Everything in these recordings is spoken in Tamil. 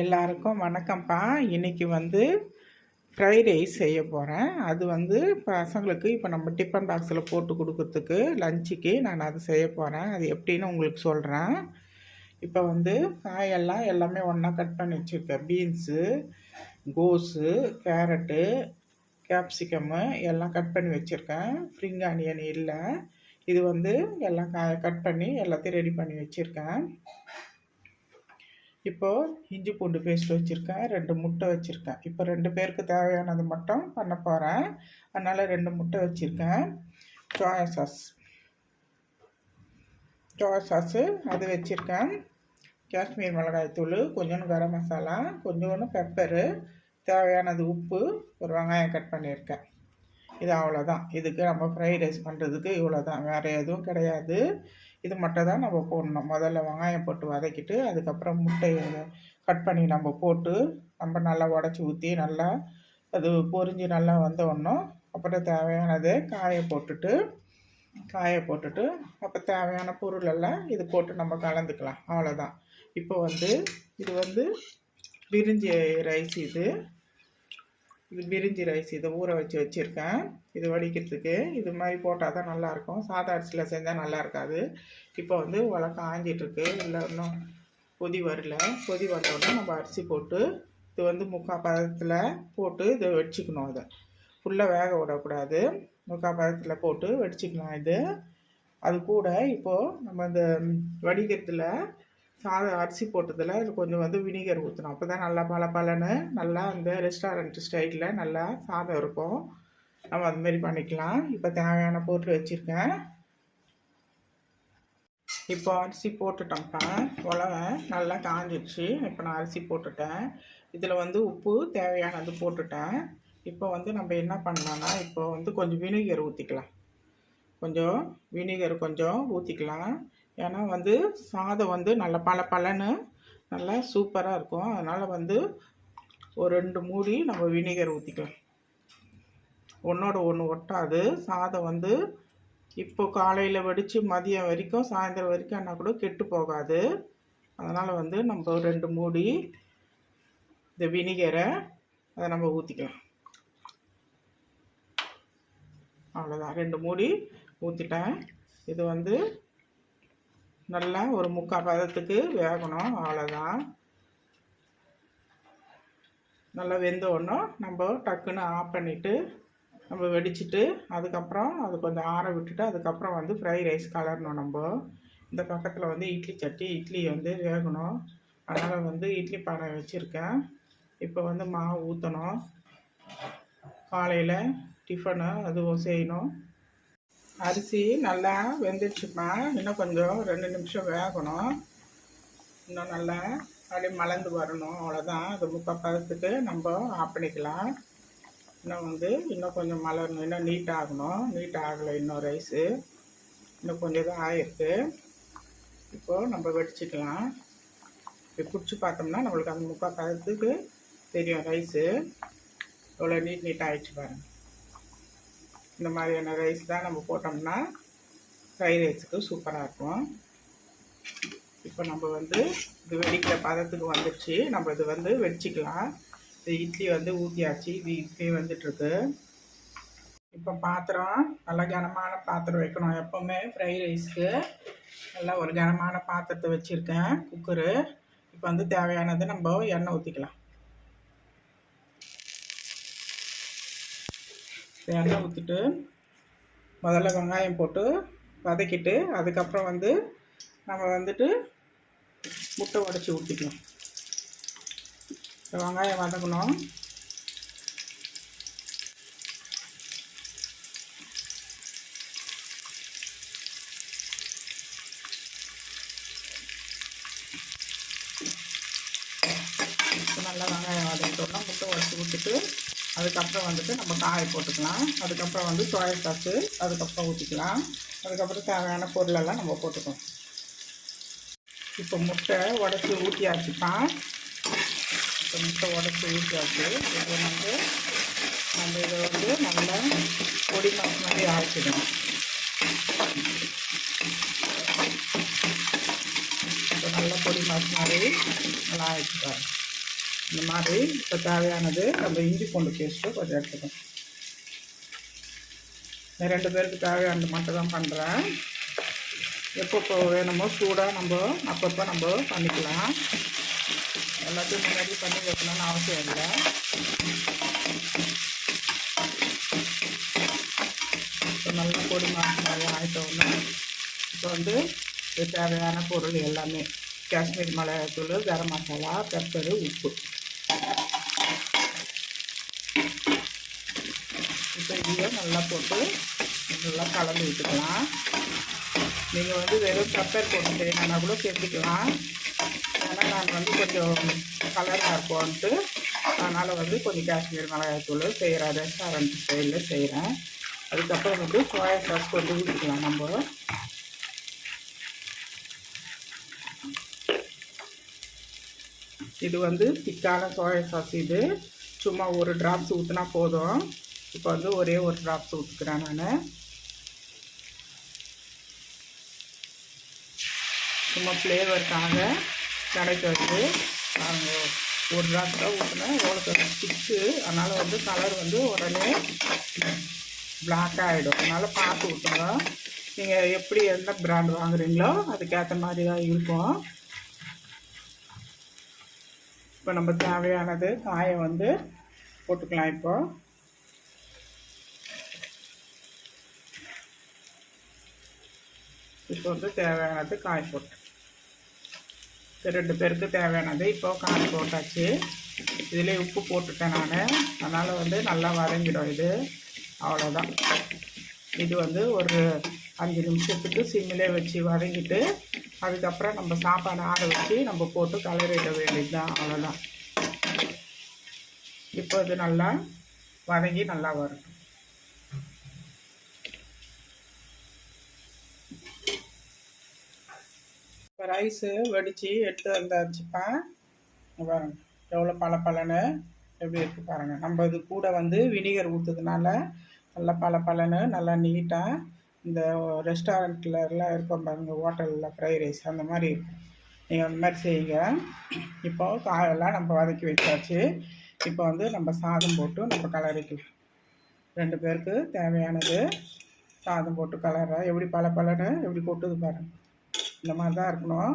எல்லாருக்கும் வணக்கம்ப்பா. இன்றைக்கி வந்து ஃப்ரைட் ரைஸ் செய்ய போகிறேன் அது வந்து பசங்களுக்கு இப்போ நம்ம டிஃபன் பாக்ஸில் போட்டு கொடுக்கறதுக்கு லஞ்சுக்கு நான் அது செய்ய போகிறேன் அது எப்படின்னு உங்களுக்கு சொல்கிறேன் இப்போ வந்து காயெல்லாம் எல்லாமே ஒன்றா கட் பண்ணி வச்சுருக்கேன். பீன்ஸு கோஸு கேரட்டு கேப்சிகம்மு எல்லாம் கட் பண்ணி வச்சுருக்கேன். ஃப்ரிங் ஆனியன் இல்லை. இது வந்து எல்லாம் கட் பண்ணி எல்லாத்தையும் ரெடி பண்ணி வச்சுருக்கேன். இப்போது இஞ்சி பூண்டு பேஸ்ட் வச்சுருக்கேன் ரெண்டு முட்டை வச்சுருக்கேன். இப்போ ரெண்டு பேருக்கு தேவையானது மட்டும் பண்ண போகிறேன் அதனால் ரெண்டு முட்டை வச்சுருக்கேன். சோயா சாஸ் சோயா சாஸு அது வச்சுருக்கேன். காஷ்மீர் மிளகாய் தூள் கொஞ்சோண்டு கரம் மசாலா கொஞ்சோண்டு பெப்பரு தேவையானது உப்பு ஒரு வெங்காயம் கட் பண்ணியிருக்கேன். இது அவ்வளோதான் இதுக்கு நம்ம ஃப்ரைட் ரைஸ் பண்ணுறதுக்கு இவ்வளோ தான் வேறு எதுவும் கிடையாது. இது மட்டும் தான் நம்ம போடணும். முதல்ல வெங்காயம் போட்டு வதக்கிட்டு அதுக்கப்புறம் முட்டையை கட் பண்ணி நம்ம போட்டு நம்ம நல்லா உடச்சி ஊற்றி நல்லா அது பொரிஞ்சு நல்லா வந்தோடனே அப்புறம் தேவையானது காய போட்டுட்டு காய போட்டுட்டு அப்போ தேவையான பொருள் எல்லாம் இது போட்டு நம்ம கலந்துக்கலாம். அவ்வளோதான் இப்போ வந்து இது வந்து விரிஞ்சி ரைஸ் இது. இது பிரிஞ்சி ரைஸ் இதை ஊற வச்சு வச்சுருக்கேன். இது வடிக்கிறதுக்கு இது மாதிரி போட்டால் தான் நல்லாயிருக்கும். சாதா அரிசியில் செஞ்சால் நல்லா இருக்காது இப்போ வந்து உலை ஆஞ்சிட்ருக்கு. இல்லை இன்னும் கொதி வரல. கொதி வந்தோடனே நம்ம அரிசி போட்டு இது வந்து முக்கால் பதத்தில் போட்டு இதை வச்சுக்கணும் அதை ஃபுல்லாக வேக விடக்கூடாது. முக்கால் பதத்தில் போட்டு வெடிச்சிக்கலாம் இது. அது கூட இப்போது நம்ம இந்த வடிக்கிறதுல சாதம் அரிசி போட்டதில் இது கொஞ்சம் வந்து வினிகர் ஊற்றணும் அப்போ தான் நல்லா பல பலன்னு நல்லா அந்த ரெஸ்டாரண்ட் ஸ்டைலில் நல்லா சாதம் இருக்கும். நம்ம அதுமாரி பண்ணிக்கலாம். இப்போ தேவையான பொருள் வச்சுருக்கேன். இப்போ அரிசி போட்டுட்டோம்ப்பா. உலவை நல்லா காஞ்சிடுச்சு இப்போ நான் அரிசி போட்டுட்டேன். இதில் வந்து உப்பு தேவையானது போட்டுட்டேன். இப்போ வந்து நம்ம என்ன பண்ணலான்னா இப்போ வந்து கொஞ்சம் வினிகர் ஊற்றிக்கலாம் கொஞ்சம் வினிகர் கொஞ்சம் ஊற்றிக்கலாம் ஏன்னா வந்து சாதம் வந்து நல்லா பல பலன்னு நல்லா சூப்பராக இருக்கும். அதனால் வந்து ஒரு ரெண்டு மூடி நம்ம வினிகர் ஊற்றிக்கலாம் ஒன்றோட ஒன்று ஒட்டாது. சாதம் வந்து இப்போ காலையில் வடித்து மதியம் வரைக்கும் சாயந்தரம் வரைக்கும் என்ன கூட கெட்டு போகாது. அதனால் வந்து நம்ம ரெண்டு மூடி இந்த வினிகரை அதை நம்ம ஊற்றிக்கலாம் அவ்வளோதான் ரெண்டு மூடி ஊற்றிட்டேன் இது வந்து நல்லா ஒரு முக்கால் பதத்துக்கு வேகணும் அவ்வளோதான் நல்லா வெந்த உடனே நம்ம டக்குன்னு ஆஃப் பண்ணிவிட்டு நம்ம வெடிச்சிட்டு அதுக்கப்புறம் அது கொஞ்சம் ஆற விட்டுட்டு அதுக்கப்புறம் வந்து ஃப்ரை ரைஸ் கலரணும் நம்ம. இந்த பக்கத்தில் வந்து இட்லி சட்டி இட்லி வந்து வேகணும். அதனால் வந்து இட்லி பானை வச்சுருக்கேன். இப்போ வந்து மாவு ஊற்றணும் காலையில் டிஃபனு அதுவும் செய்யணும். அரிசி நல்லா வெந்துடுச்சுப்பா. இன்னும் கொஞ்சம் ரெண்டு நிமிஷம் வேகணும். இன்னும் நல்லா அப்படியே மலர்ந்து வரணும். அவ்வளோதான் அது முக்கால் பதத்துக்கு நம்ம ஆஃப் பண்ணிக்கலாம். இன்னும் வந்து இன்னும் கொஞ்சம் மலரணும். இன்னும் நீட் ஆகணும். நீட் ஆகலை இன்னும் ரைஸு இன்னும் கொஞ்சம் தான் ஆயிருக்கு. இப்போது நம்ம வெடிச்சிக்கலாம். இப்போ பிடிச்சி பார்த்தோம்னா நம்மளுக்கு அந்த முக்கால் பதத்துக்கு தெரியும் ரைஸு எவ்வளோ நீட் நீட் ஆகிடுச்சு பாருங்கள் இந்த மாதிரியான ரைஸ் தான் நம்ம போட்டோம்னா ஃப்ரைட் ரைஸுக்கு சூப்பராக இருக்கும். இப்போ நம்ம வந்து இது வெடிக்கிற பதத்துக்கு வந்துடுச்சு நம்ம இது வந்து வெடிச்சிக்கலாம். இது இட்லி வந்து ஊற்றியாச்சு இது இட்லி வந்துட்டுருக்கு. இப்போ பாத்திரம் நல்லா கனமான பாத்திரம் வைக்கணும். எப்போவுமே ஃப்ரைட் ரைஸ்க்கு நல்லா ஒரு கனமான பாத்திரத்தை வச்சுருக்கேன். குக்கரு இப்போ வந்து தேவையானது நம்ம எண்ணெய் ஊற்றிக்கலாம் எண்ணெய் ஊற்றிட்டு முதல்ல வெங்காயம் போட்டு வதக்கிட்டு அதுக்கப்புறம் வந்து நம்ம வந்துட்டு முட்டை உடச்சி ஊற்றிக்கணும் வெங்காயம் வதக்கணும் நல்லா வெங்காயம் வதக்கிட்டோம்னா முட்டை உடச்சி ஊற்றிட்டு அதுக்கப்புறம் வந்துட்டு நம்ம காய போட்டுக்கலாம். அதுக்கப்புறம் வந்து சோயா சாஸு அதுக்கப்புறம் ஊற்றிக்கலாம் அதுக்கப்புறம் தேவையான பொருளெல்லாம் நம்ம போட்டுக்கலாம். இப்போ முட்டை உடச்சி ஊற்றியாச்சுப்பான் இப்போ முட்டை உடச்சி ஊற்றியாச்சு இது வந்து நம்ம இதை வந்து நல்லா பொடி மாசு மாதிரி ஆக்கிடும் இப்போ நல்லா பொடி மாசு மாதிரி நல்லா ஆயிடுச்சு இந்த மாதிரி இப்போ தேவையானது நம்ம இஞ்சி பூண்டு பேஸ்ட்டு கொஞ்சம் எடுத்துக்கணும். நான் ரெண்டு பேருக்கு தேவையானது மட்டும் தான் பண்ணுறேன் எப்பப்போ வேணுமோ சூடாக நம்ம அப்பப்போ நம்ம பண்ணிக்கலாம். எல்லாத்தையும் முன்னாடி பண்ணி வைக்கணும்னு அவசியம் இல்லை. இப்போ நல்லா பொடி மாசம் மாதிரி ஆகிட்டோம்னா இப்போ வந்து தேவையான பொருள் எல்லாமே. காஷ்மீர் மிளகாத்தூள் கரம் மசாலா பெப்பரு உப்பு. இப்போ நல்லா போட்டு நல்லா கலந்து விட்டுக்கலாம். நீங்கள் வந்து வெறும் பெப்பர் போட்டு செய்யணும்னா கூட சேர்த்துக்கலாம். ஏன்னா நான் வந்து கொஞ்சம் கலராக இருப்போன்ட்டு அதனால் வந்து கொஞ்சம் காஷ்மீர் மிளகாய்த்தூள் செய்கிறேன் ரெஸ்டாரண்ட் ஸ்டைலில் செய்கிறேன் அதுக்கப்புறம் வந்து சோயா சாஸ் கொஞ்சம் ஊற்றிக்கலாம் நம்ம. இது வந்து திக்கான சோயா சாஸ் இது. சும்மா ஒரு ட்ராப்ஸ் ஊற்றினா போதும். இப்போ வந்து ஒரே ஒரு ட்ராப்ஸ் ஊற்றுக்கிறேன் நான். சும்மா ஃப்ளேவருக்காக கடைக்கு வந்து நாங்கள் ஒரு ட்ராப் தான் ஊற்றினேன் எவ்வளோ ஸ்டிக்கு அதனால் வந்து கலர் வந்து உடனே பிளாக் ஆகிடும் அதனால் பார்த்து ஊற்றுங்க நீங்கள் எப்படி எந்த பிராண்ட் வாங்குறீங்களோ அதுக்கேற்ற மாதிரி தான் இருக்கும். இப்போ நம்ம தேவையானது காயை வந்து போட்டுக்கலாம் இப்போது இப்போ வந்து தேவையானது காய் போட்டு. ரெண்டு பேருக்கு தேவையானது இப்போ காய் போட்டாச்சு. இதிலே உப்பு போட்டுட்டேன் நான். அதனால் வந்து நல்லா வதங்கிடும் இது. அவ்வளோதான் இது வந்து ஒரு அஞ்சு நிமிஷத்துக்கு சிம்மிலே வச்சு வதங்கிட்டு அதுக்கப்புறம் நம்ம சாப்பாடு ஆற வச்சு நம்ம போட்டு கலரிட வேண்டியது தான் அவ்வளோதான் இப்போ இது நல்லா வதங்கி நல்லா வரும் இப்போ ரைஸு வடித்து எடுத்து வந்தாச்சுப்பா பாருங்கள் பாருங்க எவ்வளோ பல பலன்னு எப்படி இருக்குது பாருங்கள் நம்ம இது கூட வந்து வினிகர் ஊற்றுறதுனால நல்லா பல பலன்னு நல்லா நீட்டாக இந்த ரெஸ்டாரண்ட்டில் எல்லாம் இருக்கும் பாருங்கள் ஹோட்டலில் ஃப்ரைட் ரைஸ் அந்த மாதிரி இருக்கும். நீங்கள் அந்த மாதிரி செய்யுங்க. இப்போ காயெல்லாம் நம்ம வதக்கி வச்சாச்சு. இப்போ வந்து நம்ம சாதம் போட்டு நம்ம கலரிக்கலாம் ரெண்டு பேருக்கு தேவையானது சாதம் போட்டு கலரை எப்படி பல பலன்னு எப்படி கொட்டுது பாருங்கள் இந்த மாதிரி தான் இருக்கணும்.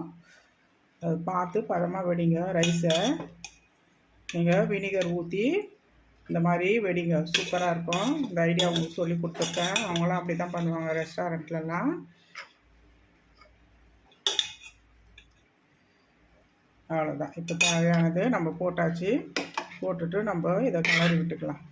அது பார்த்து பதமாக வெடிங்க. ரைஸை நீங்கள் வினிகர் ஊற்றி இந்த மாதிரி வெடிங்க. சூப்பராக இருக்கும். இந்த ஐடியா உங்களுக்கு சொல்லி கொடுத்துருக்கேன். அவங்களாம் அப்படி தான் பண்ணுவாங்க ரெஸ்டாரண்ட்லலாம் அவ்வளோதான் இப்போ தேவையானது நம்ம போட்டாச்சு. போட்டுட்டு நம்ம இதை கலரி விட்டுக்கலாம்.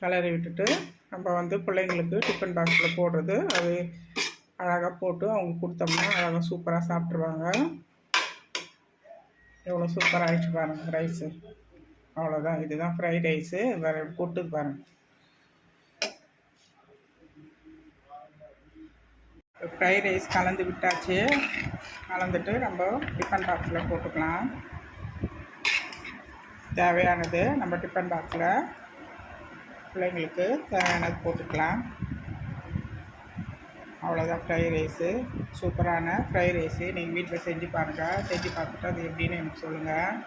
கிளறி விட்டுட்டு நம்ம வந்து பிள்ளைங்களுக்கு டிஃபன் பாக்ஸில் போடுறது. அது அழகாக போட்டு அவங்க கொடுத்தோம்னா அழகாக சூப்பராக சாப்பிட்ருவாங்க எவ்வளோ சூப்பராக ஆகிடுச்சு பாருங்கள் ரைஸு அவ்வளோதான் இதுதான் ஃப்ரைட் ரைஸு வேறு கொட்டுது பாருங்கள் ஃப்ரைட் ரைஸ் கலந்து விட்டாச்சு. கலந்துட்டு நம்ம டிஃபன் பாக்ஸில் போட்டுக்கலாம். தேவையானது நம்ம டிஃபன் பாக்ஸில் பிள்ளைங்களுக்கு தேவையானது போட்டுக்கலாம். அவ்வளோதான் ஃப்ரை ரைஸு சூப்பரான ஃப்ரை ரைஸு நீங்கள் வீட்டில் செஞ்சு பாருங்கள் செஞ்சு பார்த்துட்டு அது எப்படின்னு எனக்கு சொல்லுங்கள்